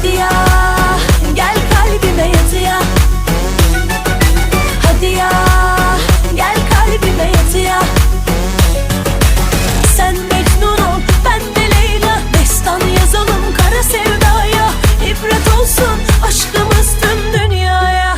Hadi ya. Gel kalbime yat ya. Hadi ya. Gel kalbime yat ya. Sen Mecnun ol ben de Leyla. Destan yazalım kara sevdaya. İbret olsun aşkımız tüm dünyaya.